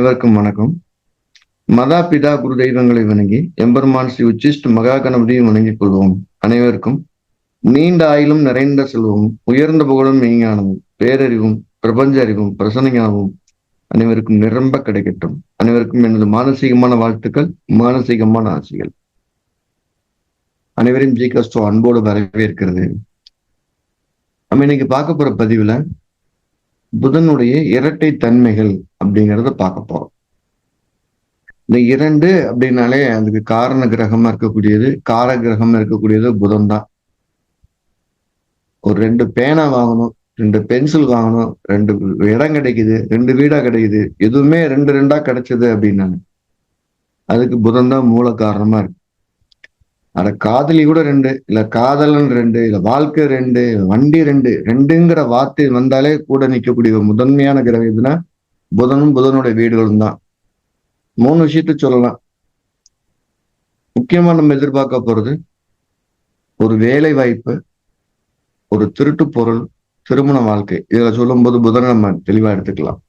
அனைவருக்கும் வணக்கம். மதா பிதா குரு தெய்வங்களை வணங்கி எம்பெருமான் ஸ்ரீ உச்சிஷ்ட மகா கணபதியும் வணங்கிக் கொள்வோம் அனைவருக்கும். நீண்ட ஆயிலும் நிறைந்த செல்வமும் உயர்ந்த புகழும் மெய்ஞானமும் பேரறிவும் பிரபஞ்ச அறிவும் பிரசனஞானமும் அனைவருக்கும் நிரம்ப கிடைக்கட்டும். அனைவருக்கும் எனது மானசீகமான வாழ்த்துக்கள் மானசீகமான ஆசைகள். அனைவரையும் ஜி கஸ்டோ அன்போடு வரவேற்கிறது. நம்ம இன்னைக்கு பார்க்க போற பதிவுல புதனுடைய இரட்டை தன்மைகள் அப்படிங்கிறத பார்க்க போறோம். இந்த இரண்டு அப்படின்னாலே அதுக்கு காரண கிரகமா இருக்கக்கூடியது கார கிரகமா இருக்கக்கூடியது புதன் தான். ஒரு ரெண்டு பேனா வாங்கணும் ரெண்டு பென்சில் வாங்கணும் ரெண்டு இடம் கிடைக்குது ரெண்டு வீடா கிடைக்குது எதுவுமே ரெண்டு ரெண்டா கிடைச்சது அப்படின்னாங்க அதுக்கு புதன் தான் மூல காரணமா இருக்கு. அட காதலி கூட ரெண்டு இல்ல காதலன் ரெண்டு இல்ல வாழ்க்கை ரெண்டு வண்டி ரெண்டு ரெண்டுங்கிற வார்த்தை வந்தாலே கூட நிற்கக்கூடிய முதன்மையான கிரகம் எதுனா புதனும் புதனுடைய வீடுகளும் தான். மூணு விஷயத்த சொல்லலாம். முக்கியமா நம்ம எதிர்பார்க்க போறது ஒரு வேலை வாய்ப்பு ஒரு திருட்டு பொருள் திருமண வாழ்க்கை. இதுல சொல்லும் போது புதனை நம்ம தெளிவா எடுத்துக்கலாம்.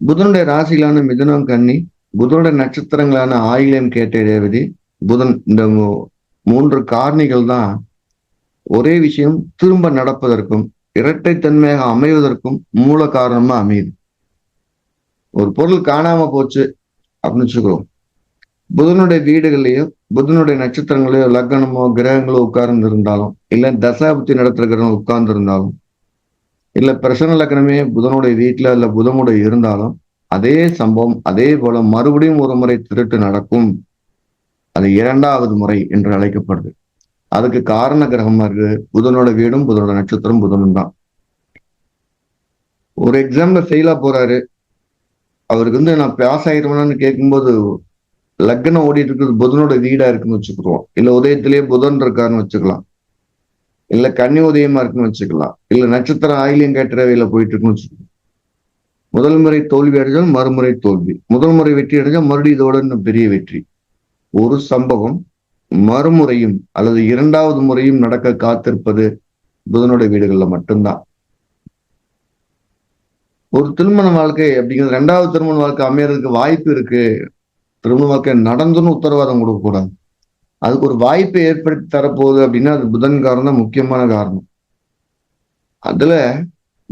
புதனுடைய ராசிகளான மிதுனம் கன்னி புதனுடைய நட்சத்திரங்களான ஆயிலம் கேட்ட ரேவதி புதன் இந்த மூன்று காரணிகள் தான் ஒரே விஷயம் திரும்ப நடப்பதற்கும் இரட்டைத்தன்மையாக அமைவதற்கும் மூல காரணமா அமையுது. ஒரு பொருள் காணாம போச்சு அப்படின்னு வச்சுக்கிறோம் புதனுடைய வீடுகள்லயோ புதனுடைய நட்சத்திரங்களையோ லக்னமோ கிரகங்களோ உட்கார்ந்து இருந்தாலும் இல்லை தசாபத்தி நடத்துற கிரகம் உட்கார்ந்து இருந்தாலும் இல்லை பிரசன லக்னமே புதனுடைய வீட்டுல இல்லை புதனுடைய இருந்தாலும் அதே சம்பவம் அதே போல மறுபடியும் ஒரு முறை திருட்டு நடக்கும். அது இரண்டாவது முறை என்று அழைக்கப்படுது. அதுக்கு காரண கிரகமா இருக்கு புதனோட வீடும் புதனோட நட்சத்திரம் புதனும் தான். ஒரு எக்ஸாம்ல ஃபெயிலா போறாரு. அவருக்கு வந்து நான் பாஸ் ஆயிருவேன்னு கேட்கும்போது லக்னம் ஓடிட்டு இருக்கிறது புதனோட வீடா இருக்குன்னு வச்சுக்கிறோம் இல்ல உதயத்திலேயே புதன் இருக்காருன்னு வச்சுக்கலாம். இல்ல கன்னி உதயமா இருக்குன்னு வச்சுக்கலாம். இல்ல நட்சத்திரம் ஆயிலியம் கேட்டரவையில போயிட்டு இருக்குன்னு வச்சுக்கலாம் முதல் முறை தோல்வி அடைஞ்சால் மறுமுறை தோல்வி. முதல் முறை வெற்றி அடைஞ்சால் மறுபடியும் இதோட இன்னும் பெரிய வெற்றி. ஒரு சம்பவம் மறுமுறையும் அல்லது இரண்டாவது முறையும் நடக்க காத்திருப்பது புதனுடைய வீடுகள்ல மட்டும்தான். ஒரு திருமண வாழ்க்கை அப்படிங்கிறது ரெண்டாவது திருமண வாழ்க்கை அமையறதுக்கு வாய்ப்பு இருக்கு. திருமண வாழ்க்கை நடந்துன்னு உத்தரவாதம் கொடுக்க கூடாது. அதுக்கு ஒரு வாய்ப்பை ஏற்படுத்தி தரப்போகுது அப்படின்னா அது புதன் காரணம் தான் முக்கியமான காரணம். அதுல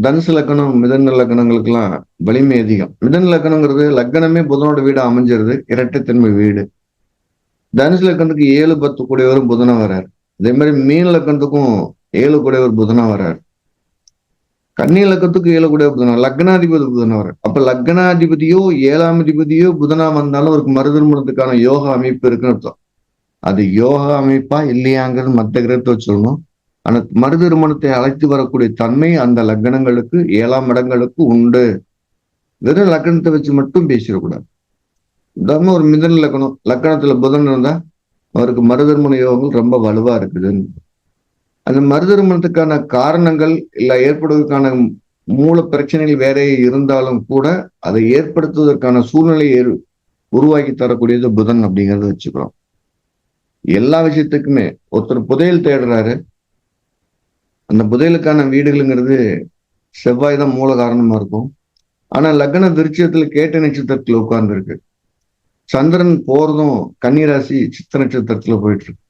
தனுசு லக்கணம் மிதன லக்கணங்களுக்கெல்லாம் வலிமை அதிகம். மிதன் லக்கணங்கிறது லக்கணமே புதனோட வீடு அமைஞ்சிருது. இரட்டைத்தன்மை வீடு. தனுசு லக்கணத்துக்கு ஏழு பத்து கூடியவரும் புதனா வர்றார் அதே மாதிரி மீன் லக்கணத்துக்கும் ஏழு கூடியவர் புதனா வர்றார் கன்னி லக்கத்துக்கு ஏழு கூடிய புதனா லக்னாதிபதி புதனா வர்றார் அப்ப லக்னாதிபதியோ ஏழாம் அதிபதியோ புதனா வந்தாலும் அவருக்கு மறுதிருமணத்துக்கான யோகா அமைப்பு இருக்குன்னு அர்த்தம். அது யோகா அமைப்பா இல்லையாங்கிறது மற்ற கிரகத்தை சொல்லணும். ஆனா மறுதிருமணத்தை அழைத்து வரக்கூடிய தன்மை அந்த லக்னங்களுக்கு ஏழாம் இடங்களுக்கு உண்டு. வெறும் லக்னத்தை வச்சு மட்டும் பேசிடக்கூடாது. தர்மம் ஒரு மிதன் லக்கணம். லக்கணத்துல புதன் இருந்தா அவருக்கு மறுதர்மண யோகங்கள் ரொம்ப வலுவா இருக்குதுன்னு. அந்த மறுதர்மணத்துக்கான காரணங்கள் இல்ல ஏற்படுவதற்கான மூல பிரச்சனைகள் வேற இருந்தாலும் கூட அதை ஏற்படுத்துவதற்கான சூழ்நிலையை உருவாக்கி தரக்கூடியது புதன் அப்படிங்கறத வச்சுக்கிறோம். எல்லா விஷயத்துக்குமே ஒருத்தர் புதையல் தேடுறாரு. அந்த புதையலுக்கான வீடுகளுங்கிறது செவ்வாய் தான் மூல காரணமா இருக்கும். ஆனா லக்ன திருச்சியத்துல கேட்ட நட்சத்திரத்துல உட்கார்ந்து இருக்கு சந்திரன் போறதும் கன்னிராசி சித்த நட்சத்திரத்துல போயிட்டு இருக்கு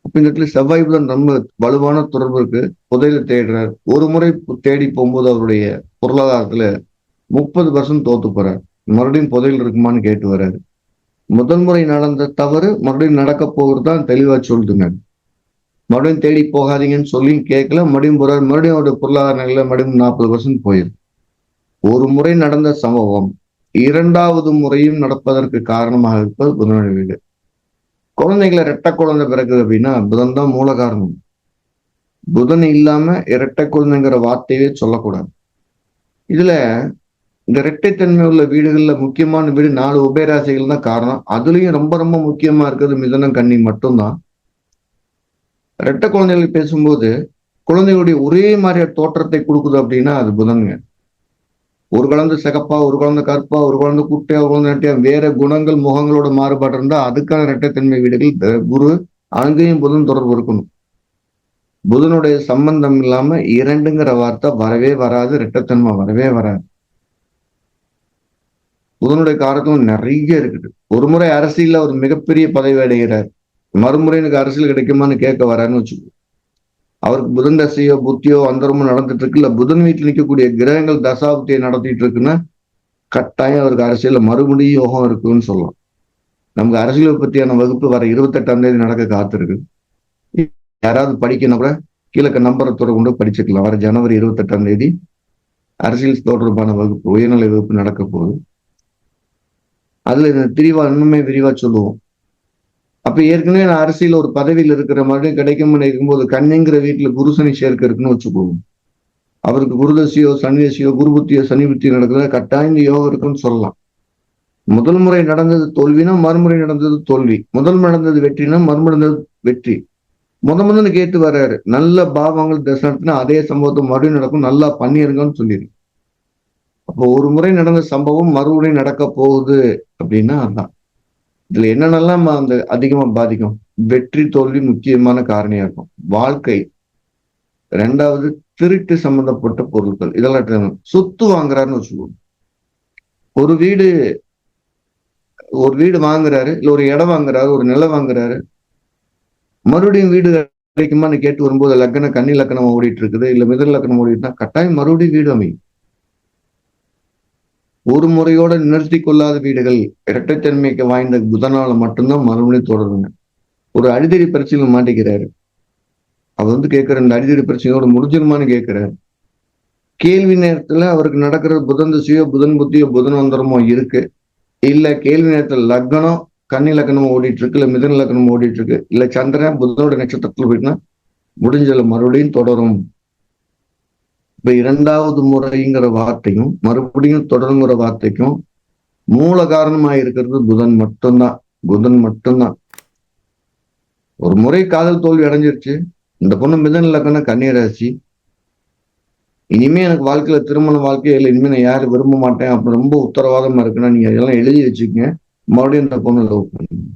அப்ப இந்த இடத்துல செவ்வாய் புதன் ரொம்ப வலுவான தொடர்பு இருக்கு. புதையில தேடுறார். ஒரு முறை தேடி போகும்போது அவருடைய பொருளாதாரத்துல முப்பது பர்சன்ட் தோத்து போறார். மறுபடியும் புதையல் இருக்குமான்னு கேட்டு வர்றாரு. முதல் முறை நடந்த தவறு மறுபடியும் நடக்க போகிறது தான் தெளிவா சொல்லுதுங்க. மறுபடியும் தேடி போகாதீங்கன்னு சொல்லி கேட்கல. மறுபடியும் போறாரு. மறுபடியும் அவருடைய பொருளாதார நிலையில மறுபடியும் நாற்பது பர்சன்ட் போயிரு ஒரு முறை நடந்த சம்பவம் இரண்டாவது முறையும் நடப்பதற்கு காரணமாக இருப்பது புதனுடைய வீடு. குழந்தைகளை இரட்டை குழந்தை பிறகுது அப்படின்னா புதன் தான் மூல காரணம் புதன் இல்லாம இரட்டை குழந்தைங்கிற வார்த்தையே சொல்லக்கூடாது. இதுல இந்த இரட்டைத்தன்மை உள்ள வீடுகள்ல முக்கியமான வீடு நாலு உபயராசிகள் தான் காரணம். அதுலயும் ரொம்ப ரொம்ப முக்கியமா இருக்கிறது மிதனம் கண்ணி மட்டும்தான். இரட்டை குழந்தைகள் பேசும்போது குழந்தைகளுடைய ஒரே மாதிரியான தோற்றத்தை கொடுக்குது அப்படின்னா அது புதன்கள் ஒரு குழந்தை சிகப்பா ஒரு குழந்தை கருப்பா ஒரு குழந்தை குட்டையா ஒரு குழந்தை நட்டியா வேற குணங்கள் முகங்களோட மாறுபாடு இருந்தா அதுக்கான இரட்டைத்தன்மை வீடுகள் குரு அங்கேயும் புதன் தொடர்பு இருக்கணும். புதனுடைய சம்பந்தம் இல்லாம இரண்டுங்கிற வார்த்தை வரவே வராது இரட்டைத்தன்மை வரவே வராது. புதனுடைய காரணம் நிறைய இருக்குது. ஒரு முறை அரசியல்ல ஒரு மிகப்பெரிய பதவி அடைகிறார். மறுமுறை எனக்கு அரசியல் கிடைக்குமான்னு கேட்க வரான்னு வச்சுக்கோ. அவருக்கு புதன் தசையோ புத்தியோ அந்தரமோ நடந்துட்டு இருக்கு இல்ல புதன் வீட்டில் நிற்கக்கூடிய கிரகங்கள் தசாபுத்தியை நடத்திட்டு இருக்குன்னா கட்டாயம் அவருக்கு அரசியல்ல மறுபடியும் யோகம் இருக்குன்னு சொல்லலாம். நமக்கு அரசியலை பற்றியான வகுப்பு வர இருபத்தெட்டாம் தேதி நடக்க காத்திருக்கு. யாராவது படிக்கணும் கூட கீழக்க நம்பரை கொண்டு படிச்சுக்கலாம். வர ஜனவரி இருபத்தெட்டாம் தேதி அரசியல் தொடர்பான வகுப்பு உயர்நிலை வகுப்பு நடக்க போகுது. அதுல இந்த திரிவா இன்னுமே விரிவா சொல்லுவோம். அப்ப ஏற்கனவே நான் அரசியல் ஒரு பதவியில் இருக்கிற மறுபடியும் கிடைக்கும் இருக்கும்போது கண்ணிங்கிற வீட்டுல குரு சனி சேர்க்கை இருக்குன்னு வச்சுக்கோங்க. அவருக்கு குருதசியோ சனிதசியோ குருபுத்தியோ சனிபுத்தியோ நடக்கிறத நடக்குது கட்டாயம் இந்த யோகம் இருக்குன்னு சொல்லலாம். முதல் முறை நடந்தது தோல்வினா மறுமுறை நடந்தது தோல்வி. முதல் நடந்தது வெற்றினா மறுமுறை வெற்றி. முத முதல்ல கேட்டு வர்றாரு. நல்ல பாவங்கள் தரிசனத்துனா அதே சம்பவத்தை மறுபடியும் நடக்கும். நல்லா பண்ணிருங்கன்னு சொல்லிடுங்க அப்போ ஒரு முறை நடந்த சம்பவம் மறுபடியும் நடக்க போகுது அப்படின்னா அதான். இதுல என்னென்னலாம் அந்த அதிகமா பாதிக்கும்? வெற்றி தோல்வி முக்கியமான காரணியா இருக்கும். வாழ்க்கை. ரெண்டாவது திருட்டு சம்பந்தப்பட்ட பொருட்கள். இதெல்லாம் சொத்து வாங்குறாருன்னு வச்சுக்கோங்க. ஒரு வீடு ஒரு வீடு வாங்குறாரு இல்ல ஒரு இடம் வாங்குறாரு ஒரு நிலம் வாங்குறாரு. மறுபடியும் வீடு கிடைக்குமான்னு கேட்டு வரும்போது லக்கணம் கன்னி லக்கணம் ஓடிட்டு இருக்குது. இல்ல மிதல் லக்கணம் ஓடிட்டுனா கட்டாயம் மறுபடியும் வீடு அமையும். ஒரு முறையோட நிறுத்தி கொள்ளாத வீடுகள் இரட்டைத்தன்மைக்கு வாய்ந்த புதனால மட்டும்தான் மறுபடியும் தொடருங்க ஒரு அடிதடி பிரச்சனை மாட்டிக்கிறாரு. அவர் வந்து கேட்கிற இந்த அடிதடி பிரச்சனையோட முடிஞ்சிருமான்னு கேட்கிறாரு. கேள்வி நேரத்துல அவருக்கு நடக்கிற புதன் திசையோ புதன் புத்தியோ புதன் வந்தரமோ இருக்கு. இல்ல கேள்வி நேரத்துல லக்னம் கன்னி லக்னம் ஓடிட்டு இருக்கு இல்ல மிதன லக்னம் ஓடிட்டு இருக்கு இல்ல சந்திரன் புதனோட நட்சத்திரத்துல போயிட்டுனா முடிஞ்சல மறுபடியும் தொடரும். இப்ப இரண்டாவது முறைங்கிற வார்த்தையும் மறுபடியும் தொடருங்கிற வார்த்தைக்கும் மூல காரணமா இருக்கிறது புதன் மட்டும்தான். புதன் மட்டும்தான். ஒரு முறை காதல் தோல்வி அடைஞ்சிருச்சு. இந்த பொண்ணு மிதன் இலக்கணம் கன்னியராசி இனிமே எனக்கு வாழ்க்கையில திருமண வாழ்க்கையில இனிமே நான் யாரும் விரும்ப மாட்டேன். அப்படி ரொம்ப உத்தரவாதமா இருக்குன்னா நீங்க இதெல்லாம் எழுதி வச்சுக்கங்க. மறுபடியும் இந்த பொண்ணு லவ் பண்ணுங்க.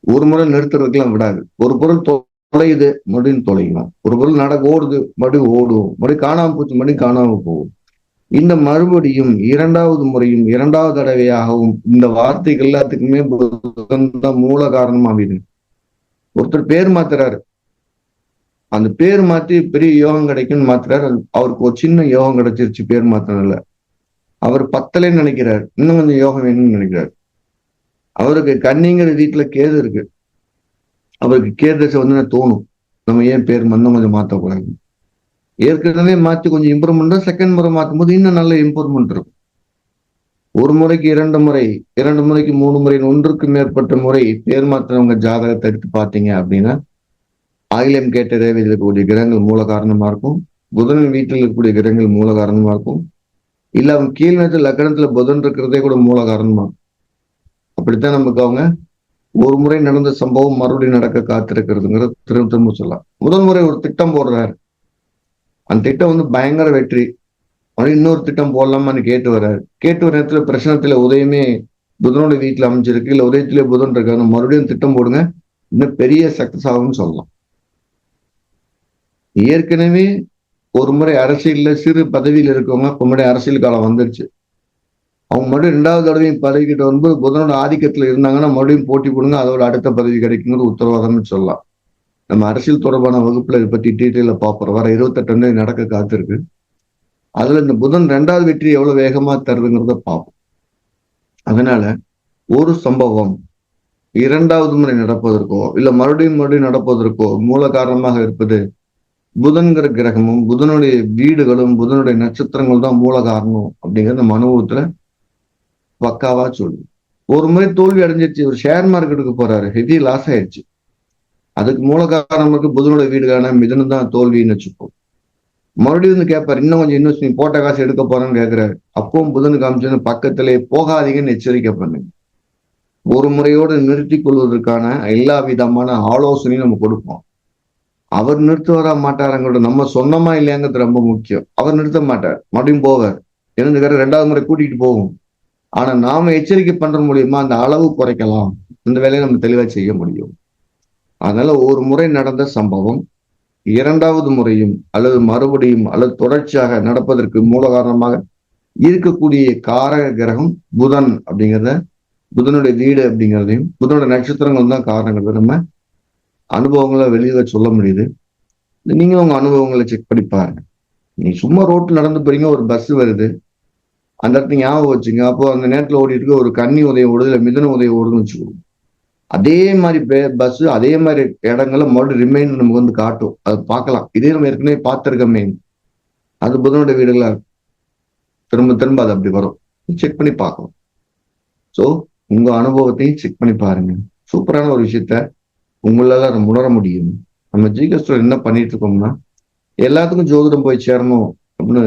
ஒரு முறை நிறுத்துறதுக்கெல்லாம் விடாது. ஒரு பொருள் தொலையுது மறுபடியும் தொலையும் ஒரு பொருள் நடக்க ஓடுது மறுபடியும் ஓடும். மறுபடியும் காணாமல் போச்சு மறுபடியும் காணாமல் போகும். இந்த மறுபடியும் இரண்டாவது முறையும் இரண்டாவது தடவையாகவும் இந்த வார்த்தைகள் எல்லாத்துக்குமே மூல காரணமா அமையுது ஒருத்தர் பேர் மாத்துறாரு. அந்த பேர் மாத்தி பெரிய யோகம் கிடைக்கும்னு மாத்துறாரு. அவருக்கு ஒரு சின்ன யோகம் கிடைச்சிருச்சு பேர் மாத்தினதுல. அவர் பத்தலைன்னு நினைக்கிறார். இன்னும் கொஞ்சம் யோகம் வேணும்னு நினைக்கிறார். அவருக்கு கன்னிங்கிற வீட்டுல கேது இருக்கு. அவருக்கு கேர்தசை வந்து தோணும்? நம்ம ஏன் பேர் இன்னும் கொஞ்சம் மாற்றக்கூடாது ஏற்கனவே மாற்றி கொஞ்சம் இம்ப்ரூவ்மெண்ட் செகண்ட் முறை மாற்றும் போது இன்னும் நல்ல இம்ப்ரூவ்மெண்ட் இருக்கும். ஒரு முறைக்கு இரண்டு முறை இரண்டு முறைக்கு மூணு முறை ஒன்றுக்கு மேற்பட்ட முறை பேர் மாற்றினவங்க ஜாதகத்தை எடுத்து பார்த்தீங்க அப்படின்னா ஆயிலம் கேட்ட ரேவையில் இருக்கக்கூடிய கிரகங்கள் மூல காரணமா இருக்கும். புதன் வீட்டில் இருக்கக்கூடிய கிரகங்கள் மூல காரணமா இருக்கும். இல்ல அவங்க கீழ் நேரத்தில் லக்கணத்துல புதன் இருக்கிறதே கூட மூல காரணமா? அப்படித்தான் நமக்கு அவங்க ஒரு முறை நடந்த சம்பவம் மறுபடியும் நடக்க காத்திருக்கிறதுங்கிறது திரும்ப திரும்ப சொல்லலாம். முதல் முறை ஒரு திட்டம் போடுறாரு. அந்த திட்டம் வந்து பயங்கர வெற்றி. மறுபடியும் இன்னொரு திட்டம் போடலாமான்னு கேட்டு வர்றாரு. கேட்டு வர நேரத்தில் பிரச்சனத்தில் உதயமே புதனோட வீட்டுல அமைஞ்சிருக்கு. இல்ல உதயத்திலே புதன் இருக்காங்க மறுபடியும் திட்டம் போடுங்க. இன்னும் பெரிய சக்சஸ் ஆகும்னு சொல்லலாம். ஏற்கனவே ஒரு முறை அரசியல்ல சிறு பதவியில் இருக்கவங்க முன்னாடி அரசியல் காலம் வந்துருச்சு. அவங்க மறுபடியும் ரெண்டாவது தடவையும் பதவிக்கிட்ட வரும்போது புதனோட ஆதிக்கத்தில் இருந்தாங்கன்னா மறுபடியும் போட்டி போடுங்க அதோட அடுத்த பதவி கிடைக்குங்கிறது உத்தரவாதம்னு சொல்லலாம். நம்ம அரசியல் தொடர்பான வகுப்புல இதை பத்தி டீட்டெயிலில் பார்ப்போம். வர இருபத்தெட்டு நடக்க காத்திருக்கு. அதுல இந்த புதன் ரெண்டாவது வெற்றி எவ்வளவு வேகமா தருதுங்கிறத பார்ப்போம். அதனால ஒரு சம்பவம் இரண்டாவது முறை நடப்பதற்கோ இல்ல மறுபடியும் மறுபடியும் நடப்பதற்கோ மூல காரணமாக இருப்பது புதன்கிற கிரகமும் புதனுடைய வீடுகளும் புதனுடைய நட்சத்திரங்கள் தான் மூல காரணம் அப்படிங்கிற நம்ம அனுபவத்துல பக்காவா சொல்லு. ஒரு முறை தோல்வி அடைஞ்சிருச்சு ஒரு ஷேர் மார்க்கெட்டுக்கு போறாரு ஹெவி லாஸ் ஆயிடுச்சு. அதுக்கு மூல காரணமுக்கு புதனுடைய வீடுகான மிதனம் தான் தோல்வின்னு வச்சுப்போம். மறுபடியும் வந்து கேட்பாரு இன்னும் கொஞ்சம் இன்வெஸ்ட் நீ போட்ட காசு எடுக்க போறேன்னு கேட்கிறாரு. அப்பவும் புதன் காமிச்சு பக்கத்திலே போகாதீங்கன்னு எச்சரிக்கை பண்ணுங்க. ஒரு முறையோடு நிறுத்தி கொள்வதற்கான எல்லா விதமான ஆலோசனையும் நம்ம கொடுப்போம். அவர் நிறுத்த வர மாட்டாருங்கிறத நம்ம சொன்னமா இல்லையாங்கிறது ரொம்ப முக்கியம். அவர் நிறுத்த மாட்டார். மறுபடியும் போவார். இருந்துக்கார ரெண்டாவது முறை கூட்டிகிட்டு போகும் ஆனா நாம எச்சரிக்கை பண்ற மூலியமா அந்த அளவு குறைக்கலாம். இந்த வேலையை நம்ம தெளிவா செய்ய முடியும். அதனால ஒரு முறை நடந்த சம்பவம் இரண்டாவது முறையும் அல்லது மறுபடியும் அல்லது தொடர்ச்சியாக நடப்பதற்கு மூல காரணமாக இருக்கக்கூடிய காரக கிரகம் புதன் அப்படிங்கிறத புதனுடைய வீடு அப்படிங்கிறதையும் புதனோட நட்சத்திரங்கள் தான் காரணங்கிறத நம்ம அனுபவங்களை வெளியில சொல்ல முடியுது. நீங்க உங்க அனுபவங்களை செக் பண்ணி பாருங்க. நீ சும்மா ரோட்ல நடந்து போறீங்க ஒரு பஸ் வருது. அந்த இடத்துல ஞாபகம் வச்சுங்க. அப்போ அந்த நேரத்தில் ஓடிட்டு இருக்க ஒரு கன்னி உதயம் ஓடுது இல்லை மிதன உதயம் ஓடுதுன்னு வச்சுக்கோங்க அதே மாதிரி பஸ் அதே மாதிரி இடங்களை மறுபடியும் ரிமைண்ட் நமக்கு வந்து காட்டும். அது பார்க்கலாம். இதே நம்ம ஏற்கனவே பார்த்துருக்கோமே. அது புதனோட வீடுகளா திரும்ப திரும்ப அது அப்படி வரும். செக் பண்ணி பார்க்கலாம் ஸோ உங்க அனுபவத்தையும் செக் பண்ணி பாருங்க. சூப்பரான ஒரு விஷயத்த உங்களால அதை உணர முடியும். நம்ம ஜிகஸ்டர் என்ன பண்ணிட்டு இருக்கோம்னா எல்லாத்துக்கும் ஜோதிடம் போய் சேரணும் அப்படின்னு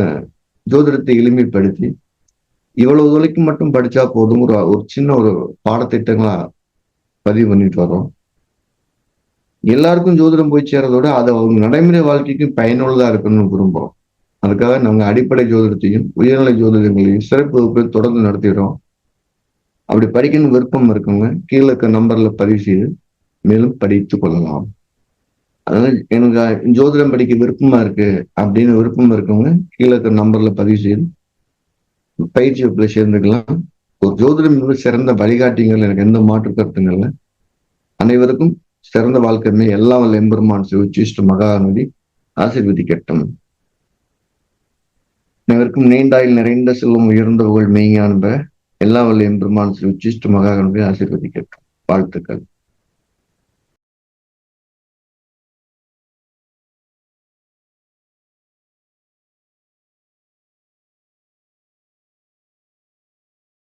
ஜோதிடத்தை எளிமைப்படுத்தி இவ்வளவு தொலைக்கு மட்டும் படிச்சா போதும். ஒரு ஒரு சின்ன ஒரு பாடத்திட்டங்களா பதிவு பண்ணிட்டு வரோம் எல்லாருக்கும் ஜோதிடம் போய் சேர்றதோட அது அவங்க நடைமுறை வாழ்க்கைக்கும் பயனுள்ளதா இருக்கணும்னு விரும்புறோம். அதுக்காக நாங்கள் அடிப்படை ஜோதிடத்தையும் உயர்நிலை ஜோதிடங்களையும் சிறப்பு வகுப்பையும் தொடர்ந்து நடத்திடுறோம். அப்படி படிக்கணும் விருப்பம் இருக்கவங்க கீழே இருக்க நம்பர்ல பதிவு செய்து மேலும் படித்து கொள்ளலாம். அதனால எனக்கு ஜோதிடம் படிக்க விருப்பமா இருக்கு அப்படின்னு விருப்பம் இருக்கவங்க கீழே இருக்க நம்பர்ல பதிவு செய்து பயிற்சி வகுப்புல சேர்ந்துக்கலாம் ஒரு ஜோதிடம் என்பது சிறந்த வழிகாட்டிகள் எனக்கு எந்த மாற்று கருத்துங்கள்ல அனைவருக்கும் சிறந்த வாழ்க்கையுமே எல்லாம் வல்ல எம்பெருமான் சிவச்சிஷ்ட மகாநதி ஆசீர்வதிக்கட்டும். அனைவருக்கும் நீண்டாயில் நிறைந்த செல்வம் உயர்ந்த புகழ் மெய்ஞான எல்லா வல்ல எம்பெருமான் சிவச்சிஷ்ட மகாநதி ஆசீர்வதிக்கட்டும். வாழ்த்துக்கள்.